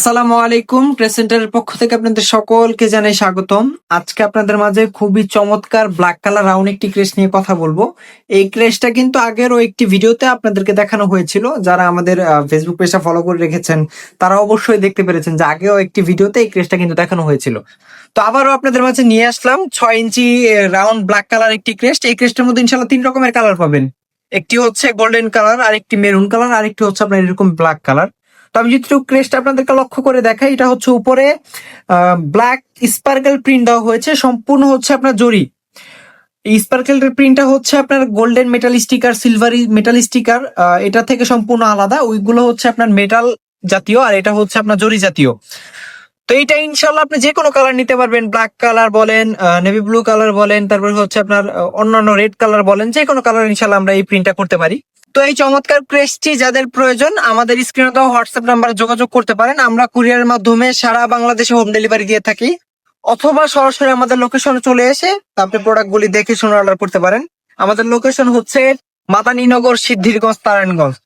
আসসালামু আলাইকুম ক্রেসেন্টারের পক্ষ থেকে আপনাদের সকলকে জানাই স্বাগতম। আজকে আপনাদের মাঝে খুবই চমৎকার ব্ল্যাক কালার রাউন্ড একটি ক্রেস নিয়ে কথা বলব। এই ক্রেসটা কিন্তু আগেরও একটি ভিডিওতে আপনাদেরকে দেখানো হয়েছিল। যারা আমাদের ফেসবুক পেজটা ফলো করে রেখেছেন, তারা অবশ্যই দেখতে পেরেছেন যে আগেও একটি ভিডিওতে এই ক্রেসটা কিন্তু দেখানো হয়েছিল। তো আবারও আপনাদের মাঝে নিয়ে আসলাম ছয় ইঞ্চি রাউন্ড ব্ল্যাক কালার একটি ক্রেস্ট এই ক্রেস্টের মধ্যে ইনশাল্লাহ তিন রকমের কালার পাবেন। একটি হচ্ছে গোল্ডেন কালার আর একটি মেরুন কালার আর একটি হচ্ছে আপনার এরকম ব্ল্যাক কালার তো আমি যদি ক্রেস্ট আপনাদেরকে লক্ষ্য করে দেখাই, এটা হচ্ছে উপরে ব্ল্যাক স্পার্কেল প্রিন্ট দেওয়া হয়েছে, সম্পূর্ণ হচ্ছে আপনার জরি। এই স্পার্কেল প্রিন্টটা হচ্ছে আপনার golden metal sticker silvery metal sticker এটা থেকে সম্পূর্ণ আলাদা। ওইগুলো হচ্ছে আপনার মেটাল জাতীয় আর এটা হচ্ছে আপনার জরি জাতীয়। তো এইটা ইনশাল্লাহ আপনি যে কোনো কালার নিতে পারবেন ব্ল্যাক কালার বলেন নেভি ব্লু কালার বলেন, তারপরে হচ্ছে আপনার অন্যান্য রেড কালার বলেন যে কোনো কালার ইনশাল্লাহ আমরা এই প্রিন্টটা করতে পারি। তো এই চমৎকার ক্রেসটি যাদের প্রয়োজন, আমাদের স্ক্রিনে দেওয়া হোয়াটসঅ্যাপ নাম্বারে যোগাযোগ করতে পারেন। আমরা কুরিয়ারের মাধ্যমে সারা বাংলাদেশে হোম ডেলিভারি দিয়ে থাকি। অথবা সরাসরি আমাদের লোকেশনে চলে এসে আপনি প্রোডাক্টগুলি দেখে শুনে অর্ডার করতে পারেন। আমাদের লোকেশন হচ্ছে মাতানীনগর সিদ্ধিরগঞ্জ, নারায়ণগঞ্জ।